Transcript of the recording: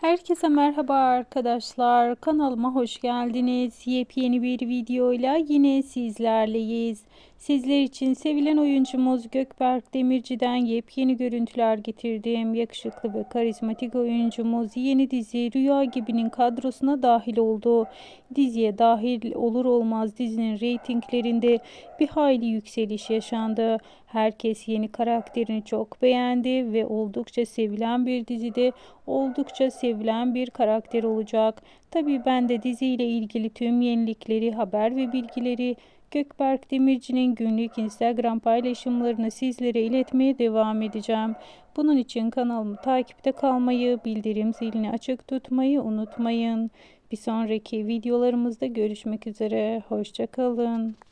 Herkese merhaba arkadaşlar. Kanalıma hoş geldiniz. Yepyeni bir videoyla yine sizlerleyiz. Sizler için sevilen oyuncumuz Gökberk Demirci'den yepyeni görüntüler getirdim. Yakışıklı ve karizmatik oyuncumuz yeni dizi Rüya Gibi'nin kadrosuna dahil oldu. Diziye dahil olur olmaz dizinin reytinglerinde bir hayli yükseliş yaşandı. Herkes yeni karakterini çok beğendi ve oldukça sevilen bir dizide oldukça sevilen bir karakter olacak. Tabii ben de diziyle ilgili tüm yenilikleri, haber ve bilgileri Gökberk Demirci'nin günlük Instagram paylaşımlarını sizlere iletmeye devam edeceğim. Bunun için kanalımı takipte kalmayı, bildirim zilini açık tutmayı unutmayın. Bir sonraki videolarımızda görüşmek üzere. Hoşçakalın.